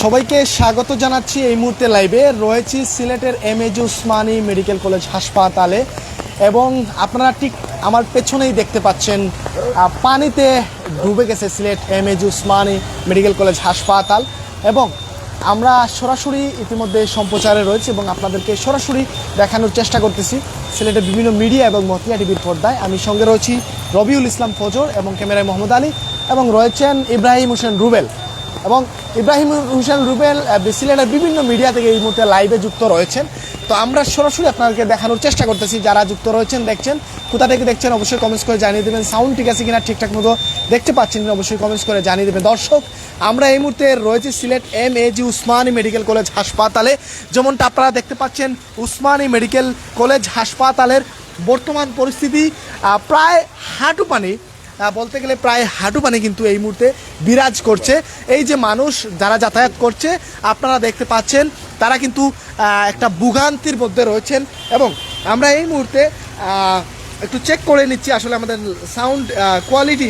সবাইকে স্বাগত জানাচ্ছি এই মুহূর্তে লাইভে রয়েছি সিলেটের M A G Osmani medical college হাসপাতালে এবং আপনারা ঠিক আমার পেছনেই দেখতে পাচ্ছেন পানিতে ডুবে গেছে Sylhet M A G Osmani medical college হাসপাতাল এবং আমরা সরাসরি ইতিমধ্যে সম্প্রচারে রয়েছে এবং আপনাদেরকে সরাসরি দেখানোর চেষ্টা করতেছি। সিলেটের বিভিন্ন মিডিয়া এবং মতিয়া টিভির পর্দায় আমি সঙ্গে রয়েছি রবিউল ইসলাম ফজর এবং ক্যামেরায় মোহাম্মদ আলী এবং রয়েছেন ইব্রাহিম হোসেন রুবেল। এবং ইব্রাহিম হোসেন রুবেল সিলেটের বিভিন্ন মিডিয়া থেকে এই মুহূর্তে লাইভে যুক্ত রয়েছেন। তো আমরা সরাসরি আপনাদেরকে দেখানোর চেষ্টা করতেছি, যারা যুক্ত রয়েছেন, দেখছেন, কোথা থেকে দেখছেন, অবশ্যই কমেন্টস করে জানিয়ে দেবেন। সাউন্ড ঠিক আছে কিনা, ঠিকঠাক মতো দেখতে পাচ্ছেন কিনা, অবশ্যই কমেন্টস করে জানিয়ে দেবেন। দর্শক, আমরা এই মুহূর্তে রয়েছে Sylhet M A G Osmani medical college হাসপাতালে। যেমনটা আপনারা দেখতে পাচ্ছেন, উসমানী মেডিকেল কলেজ হাসপাতালের বর্তমান পরিস্থিতি প্রায় হাঁটু পানি বলতে গেলে প্রায় হাঁটু পানি কিন্তু এই মুহূর্তে বিরাজ করছে। এই যে মানুষ যারা যাতায়াত করছে, আপনারা দেখতে পাচ্ছেন, তারা কিন্তু একটা ভোগান্তির মধ্যে রয়েছেন এবং আমরা এই মুহূর্তে একটু চেক করে নিচ্ছি আসলে আমাদের সাউন্ড কোয়ালিটি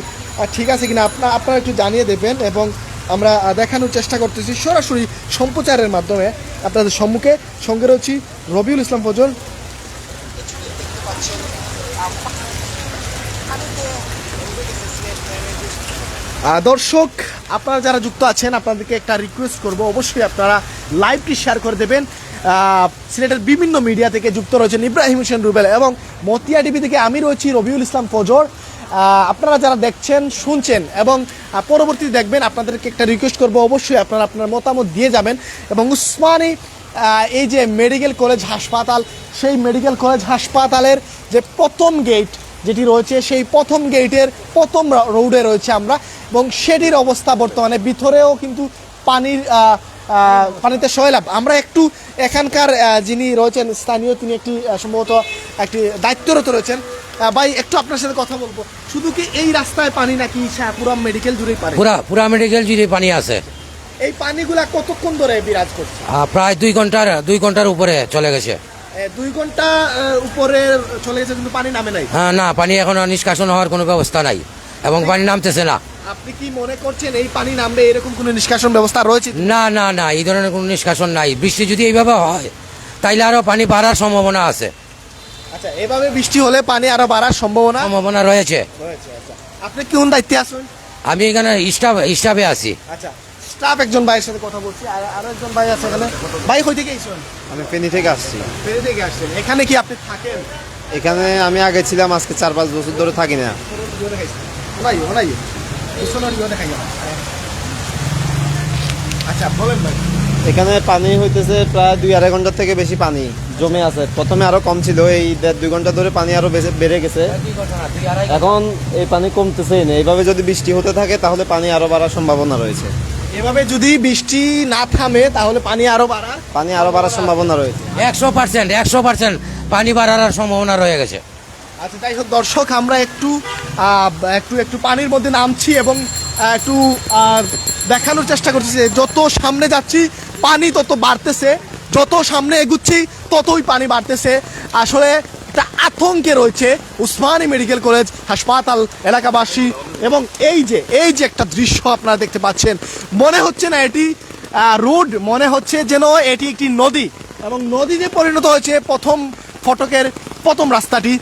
ঠিক আছে কিনা। আপনারা আপনারা একটু জানিয়ে দেবেন এবং আমরা দেখানোর চেষ্টা করতেছি। সরাসরি সম্প্রচারের মাধ্যমে আপনাদের সম্মুখে সঙ্গে রয়েছি রবিউল ইসলাম ফজল। দর্শক, আপনারা যারা যুক্ত আছেন, আপনাদেরকে একটা রিকোয়েস্ট করব। অবশ্যই আপনারা লাইভটি শেয়ার করে দেবেন। সিলেটের বিভিন্ন মিডিয়া থেকে যুক্ত রয়েছেন ইব্রাহিম হোসেন রুবেল এবং মতিয়া টিভি থেকে আমি রয়েছি রবিউল ইসলাম ফজর। আপনারা যারা দেখছেন, শুনছেন এবং পরবর্তীতে দেখবেন, আপনাদেরকে একটা রিকোয়েস্ট করব। অবশ্যই আপনারা আপনার মতামত দিয়ে যাবেন এবং উসমানী এই যে মেডিকেল কলেজ হাসপাতাল, সেই মেডিকেল কলেজ হাসপাতালের যে প্রথম গেট যেটি রয়েছে সেই প্রথম গেটের প্রথম রোডে রয়েছে আমরা। এবং সেটির অবস্থা বর্তমানে। ভিতরেও কিন্তু পানির পানিতে সয়লাভ আমরা একটু এখানকার যিনি রয়েছেন স্থানীয় তিনি একটি সম্ভবত একটি দায়িত্বরত রয়েছেন। ভাই একটু আপনার সাথে কথা বলব। শুধু কি এই রাস্তায় পানি নাকি পুরো মেডিকেল জুড়েই পানি? পুরা পুরা মেডিকেল জুড়ে পানি আছে। এই পানিগুলা কতক্ষণ ধরে বিরাজ করছে? প্রায় দুই ঘণ্টার দুই ঘণ্টার উপরে চলে গেছে। দুই ঘণ্টা উপরে চলে গেছে কিন্তু পানি নামে নাই? হ্যাঁ না পানি এখন নিষ্কাশন হওয়ার কোনো ব্যবস্থা নাই। এবং পানি নামতেছে না। আপনি কি মনে করছেন এই পানি নামবে এরকম কোনো নিষ্কাশন ব্যবস্থা রয়েছে? না না না এই ধরনের কোনো নিষ্কাশন নাই। বৃষ্টি যদি এইভাবে হয় তাইলে আরও পানি বাড়ার সম্ভাবনা আছে। আচ্ছা এভাবে বৃষ্টি হলে পানি আরও বাড়ার সম্ভাবনা? সম্ভাবনা রয়েছে। আচ্ছা। আপনি কোন দায়িত্বে আছেন? আমি এখানে স্টাফ স্টাফে আছি। আচ্ছা স্টাফ একজন ভাইয়ের সাথে কথা বলছি আর আরও একজন ভাই আছে এখানে। ভাই কই থেকে এসেছেন? আমি ফেনী থেকে আসছি। ফেরি থেকে আসছেন। এখানে কি আপনি থাকেন? এখানে আমি আগে ছিলাম আজকে চার পাঁচ বছর ধরে থাকি না। ওনাই ওনাই। উসমানী ইয়ে আচ্ছা বলেন ভাই। এখানে পানি হইতেছে প্রায় দুই আড়াই ঘণ্টা থেকে বেশি পানি জমে আছে। প্রথমে আরও কম ছিল এই দেড় দুই ঘণ্টা ধরে পানি আরও বেড়ে গেছে। এখন এই পানি কমতেছেই না। এইভাবে যদি বৃষ্টি হতে থাকে তাহলে পানি আরও বাড়ার সম্ভাবনা রয়েছে। এভাবে যদি বৃষ্টি না থামে তাহলে পানি আরও বাড়া? পানি আরও বাড়ার সম্ভাবনা রয়েছে। একশো পার্সেন্ট একশো পার্সেন্ট পানি বাড়ার সম্ভাবনা রয়ে গেছে। আচ্ছা যাই হোক দর্শক আমরা একটু একটু একটু পানির মধ্যে নামছি এবং একটু দেখানোর চেষ্টা করছি যে যত সামনে যাচ্ছি পানি তত বাড়তেছে যত সামনে এগুচ্ছি ততই পানি বাড়তেছে। আসলে একটা আতঙ্কে রয়েছে উসমানী মেডিকেল কলেজ, হাসপাতাল, এলাকাবাসী এবং এই যে এই যে একটা দৃশ্য আপনারা দেখতে পাচ্ছেন, মনে হচ্ছে না এটি রোড, মনে হচ্ছে যেন এটি একটি নদী এবং নদীতে পরিণত হয়েছে প্রথম ফটকের প্রথম রাস্তাটি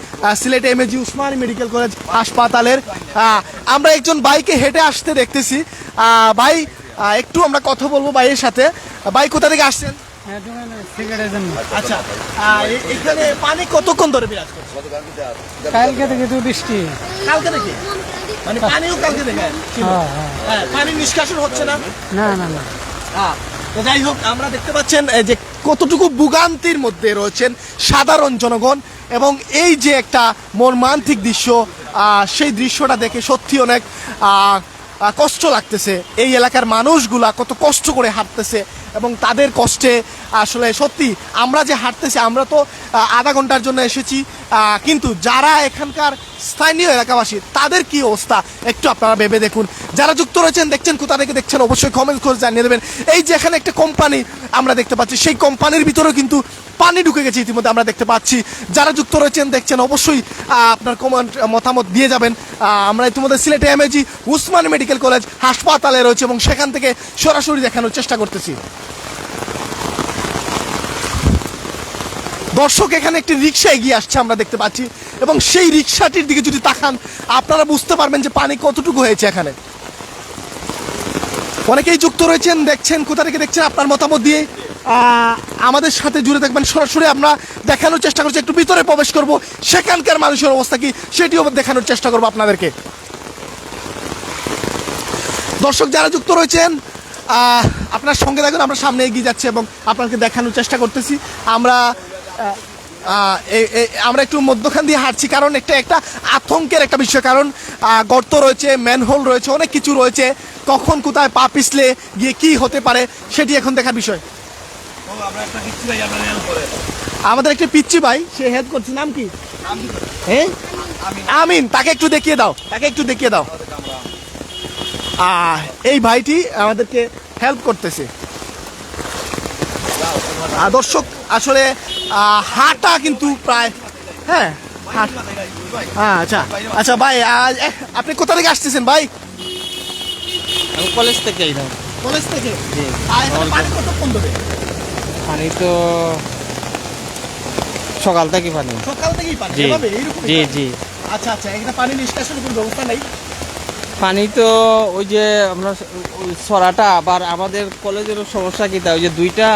Sylhet M A G Osmani medical college হাসপাতালের। আমরা একজন বাইকে হেঁটে আসতে দেখতেছি। ভাই একটু আমরা কথা বলব ভাইয়ের সাথে। ভাই, কোথা থেকে আসছেন? আচ্ছা এখানে পানি কতক্ষণ ধরে বিরাজ করছে? কালকে থেকে তো বৃষ্টি। কালকে থেকে? মানে পানিও কালকে থেকে হ্যাঁ, হ্যাঁ। হ্যাঁ, নিষ্কাশন হচ্ছে না? না না না। তো যাই হোক আমরা দেখতে পাচ্ছেন এই যে কতটুকু ভোগান্তির মধ্যে রয়েছেন সাধারণ জনগণ এবং এই যে একটা মর্মান্তিক দৃশ্য আহ, সেই দৃশ্যটা দেখে সত্যি অনেক কষ্ট লাগতেছে। এই এলাকার মানুষগুলা কত কষ্ট করে হাঁটতেছে এবং তাদের কষ্টে, আসলে সত্যি আমরা যে হাঁটতেছি, আমরা তো আধা ঘণ্টার জন্য এসেছি কিন্তু যারা এখানকার স্থানীয় এলাকাবাসী, তাদের কি অবস্থা? একটু আপনারা ভেবে দেখুন। যারা যুক্ত রয়েছেন, দেখছেন, কোথা থেকে দেখছেন, অবশ্যই কমেন্ট করে জানিয়ে দেবেন। এই যে এখানে একটা কোম্পানি আমরা দেখতে পাচ্ছি, সেই কোম্পানির ভিতরেও কিন্তু পানি ঢুকে গেছে ইতিমধ্যে আমরা দেখতে পাচ্ছি। যারা যুক্ত রয়েছেন, দেখছেন, অবশ্যই আপনার কমান্ড মতামত দিয়ে যাবেন। আমরা ইতিমধ্যে সিলেটে এমএজি উসমান মেডিকেল কলেজ হাসপাতালে রয়েছে এবং সেখান থেকে সরাসরি দেখানোর চেষ্টা করতেছি। দর্শক, এখানে একটি রিক্সা এগিয়ে আসছে আমরা দেখতে পাচ্ছি এবং সেই রিক্সাটির দিকে যদি তাকান, আপনারা বুঝতে পারবেন যে পানি কতটুকু হয়েছে এখানে। অনেকেই যুক্ত রয়েছেন, দেখছেন, কোথা থেকে দেখছেন আপনার মতামত দিয়ে। আমাদের সাথে জুড়ে থাকবেন সরাসরি, আমরা দেখানোর চেষ্টা করছি, একটু ভিতরে প্রবেশ করব। সেখানকার মানুষের অবস্থা কি, সেটিও দেখানোর চেষ্টা করব আপনাদেরকে। দর্শক, যারা যুক্ত রয়েছেন আপনার সঙ্গে থাকুন, আমরা সামনে এগিয়ে যাচ্ছি এবং আপনাকে দেখানোর চেষ্টা করতেছি। আমরা আমরা একটু মধ্যখান দিয়ে হাঁটছি, কারণ একটা একটা আতঙ্কের একটা বিষয়, কারণ গর্ত রয়েছে ম্যানহোল রয়েছে, অনেক কিছু রয়েছে। কখন কোথায় পা পিছলে গিয়ে কি হতে পারে সেটি এখন দেখার বিষয়। আমাদের একটা পিচ্ছি ভাই সে হেল্প করছে। নাম কি? হ্যাঁ? আমিন। তাকে একটু দেখিয়ে দাও। তাকে একটু দেখিয়ে দাও। এই ভাইটি আমাদেরকে হেল্প করতেছে। দর্শক আসলে হাঁটা কিন্তু প্রায় হ্যাঁ? হ্যাঁ আচ্ছা। আচ্ছা ভাই আপনি কোথা থেকে আসতেছেন ভাই? আমি কলেজ থেকে এলাম। কলেজ থেকে? পানি কতক্ষণ ধরে? পানি তো সকাল থেকে পানি। সকাল থেকেই পানি? জি। জি জি। আচ্ছা আচ্ছা এখানে পানি নিষ্কাশনের কোনো ব্যবস্থা নেই? পানি তো ওই যে আমরা সরাটা আবার আমাদের কলেজেরও সমস্যা কি তা ওই যে দুইটা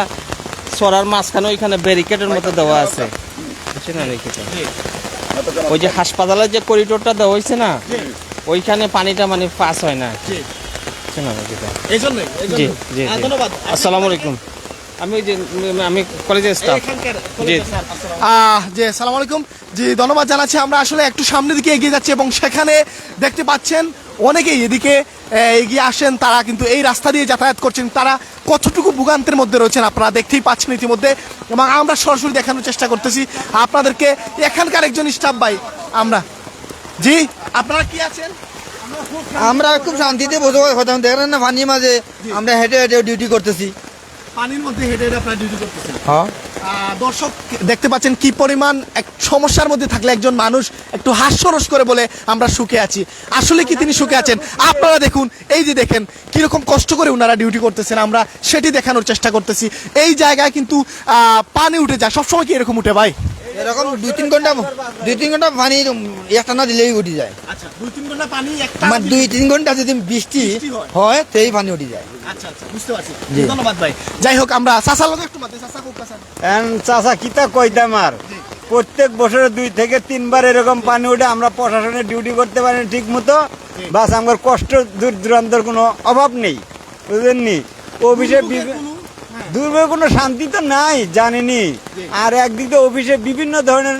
সরার মাঝখানে ওইখানে ব্যারিকেডের মতো দেওয়া আছে। বুঝছেন ওই যে হাসপাতালের যে করিডোরটা দেওয়া হয়েছে না ওইখানে পানিটা মানে পাস হয় না। না রেখেটা এই জন্যই জি জি ধন্যবাদ। আসসালামু আলাইকুম। আমি যে আমি কলেজের স্টাফ জি। জি। সালাম আলাইকুম। জি ধন্যবাদ জানাচ্ছি। আমরা আসলে একটু সামনের দিকে এগিয়ে যাচ্ছি এবং সেখানে দেখতে পাচ্ছেন অনেকেই এদিকে এগিয়ে আসেন। তারা কিন্তু এই রাস্তা দিয়ে যাতায়াত করছেন। তারা কতটুকু ভোগান্তের মধ্যে রয়েছেন আপনারা দেখতেই পাচ্ছেন ইতিমধ্যে। এবং আমরা সরাসরি দেখানোর চেষ্টা করতেছি। আপনাদেরকে এখানকার একজন স্টাফ ভাই আমরা। জি আপনারা কি আছেন? আমরা খুব শান্তিতে বসে হতাম দেখেন না পানির মাঝে আমরা হেঁটে হেঁটে ডিউটি করতেছি। পানির মধ্যে হেঁটে হেঁটে আপনারা ডিউটি করতেছেন। হ্যাঁ। দর্শক দেখতে পাচ্ছেন কি পরিমাণ এক সমস্যার মধ্যে থাকলে একজন মানুষ একটু হাস্যরস করে বলে আমরা সুখে আছি। আসলে কি তিনি সুখে আছেন? আপনারা দেখুন এই যে দেখেন কীরকম কষ্ট করে ওনারা ডিউটি করতেছেন। আমরা সেটি দেখানোর চেষ্টা করতেছি। এই জায়গায় কিন্তু পানি উঠে যায়। সবসময় কি এরকম উঠে ভাই? এরকম দুই তিন ঘণ্টা দুই তিন ঘণ্টা পানি একটা না দিলেই উঠে যায়। আচ্ছা দুই তিন ঘণ্টা মানে দুই তিন ঘণ্টা যদি বৃষ্টি হয়। হয় সেই পানি উঠে যায়। আচ্ছা আচ্ছা বুঝতে পারছি। ধন্যবাদ ভাই। যাই হোক আমরা চাষার লোক একটু চাষা চাষা কিতা কইতাম আর প্রত্যেক বছরে দুই থেকে তিনবার এরকম পানি উঠে আমরা প্রশাসনের ডিউটি করতে পারি ঠিক মতো বাস আমার কষ্ট দূর দূরান্তর কোনো অভাব নেই বুঝলেননি অফিসে দুর্ভোগে কোনো শান্তি তো নাই জানিনি। আর একদিক একদিকে অফিসে বিভিন্ন ধরনের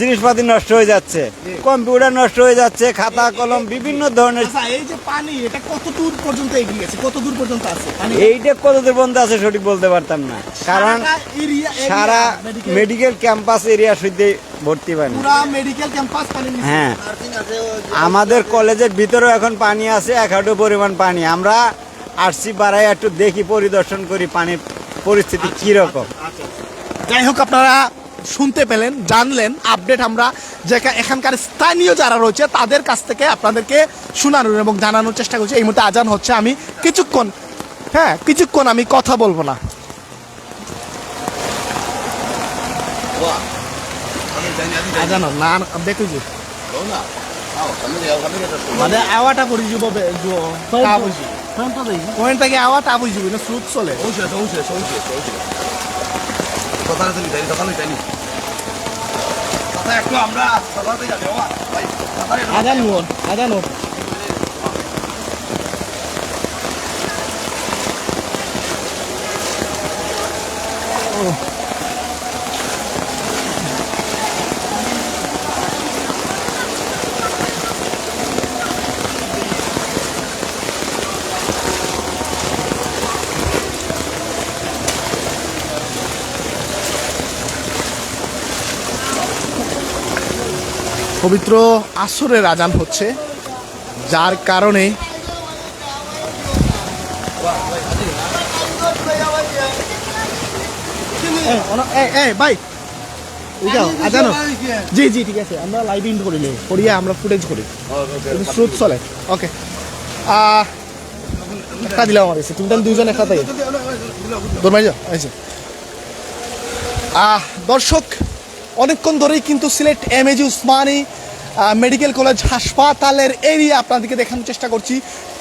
জিনিসপাতি নষ্ট হয়ে যাচ্ছে। কম্পিউটার নষ্ট হয়ে যাচ্ছে খাতা কলম বিভিন্ন ধরনের আচ্ছা এই যে পানি এটা কত দূর পর্যন্ত এগিয়ে গেছে? কত দূর পর্যন্ত আছে? এইটা কতদূর পর্যন্ত আছে সঠিক বলতে পারতাম না। কারণ সারা মেডিকেল ক্যাম্পাস এরিয়া শুদ্ধ ভর্তি পানি। মেডিকেল ক্যাম্পাস হ্যাঁ। আমাদের কলেজের ভিতরেও এখন পানি আছে এক হাঁটু পরিমাণ পানি। আমরা আসছি বাড়াই একটু দেখি পরিদর্শন করি পানির পরিস্থিতি কীরকম। যাই হোক আপনারা শুনতে পেলেন জানলেন আপডেট আমরা যে এখানকার স্থানীয় যারা রয়েছে তাদের কাছ থেকে আপনাদেরকে শোনানোর এবং জানানোর চেষ্টা করছি। এই মুহূর্তে আজান হচ্ছে আমি কিছুক্ষণ হ্যাঁ কিছুক্ষণ আমি কথা বলব না। আজান না না, দেখো যে। মানে আওয়াটা পড়ি যুব কাবুজি আওয়াটা আওয়া টাবুই না স্রোত চলে। ঔষধ ঔষধ ঔষধ ঔষধ কথা কথা লই যাই আমরা কথাতে যাবে বাবা ভাই আদান Oh. পবিত্র আসরের আজান হচ্ছে যার কারণে ভাই আজানো জি জি ঠিক আছে আমরা লাইভ ইন করি নি করিয়া আমরা ফুটেজ করি। স্রোত চলে। ওকে একটা দিলাম আমার কাছে তুমি তাহলে দুজন একটা তাই যাও আচ্ছা আহ, দর্শক অনেকক্ষণ ধরেই কিন্তু Sylhet M A G Osmani medical college হাসপাতালের এরিয়া আপনাদেরকে দেখানোর চেষ্টা করছি।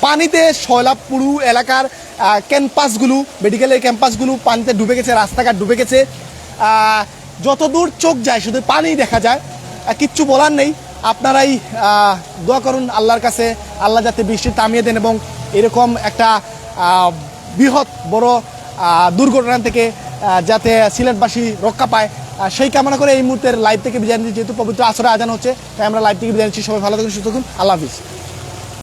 পানিতে শৈলাপুরু এলাকার ক্যাম্পাসগুলো মেডিকেলের ক্যাম্পাসগুলো পানিতে ডুবে গেছে রাস্তাঘাট ডুবে গেছে। আহ, যতদূর চোখ যায় শুধু পানি দেখা যায় কিচ্ছু বলার নেই। আপনারাই দোয়া করুন আল্লাহর কাছে আল্লাহ যাতে বৃষ্টি থামিয়ে দেন এবং এরকম একটা বৃহৎ বড় দুর্ঘটনা থেকে যাতে সিলেটবাসী রক্ষা পায়। সেই কামনা করে এই মুহূর্তের লাইভ থেকে বিদায় নিচ্ছি। যেহেতু পবিত্র আসরে আজান হচ্ছে, তাই আমরা লাইভ থেকে বিদায় নিচ্ছি। সবাই ভালো থাকুন, সুস্থ থাকুন। আল্লাহ হাফিজ।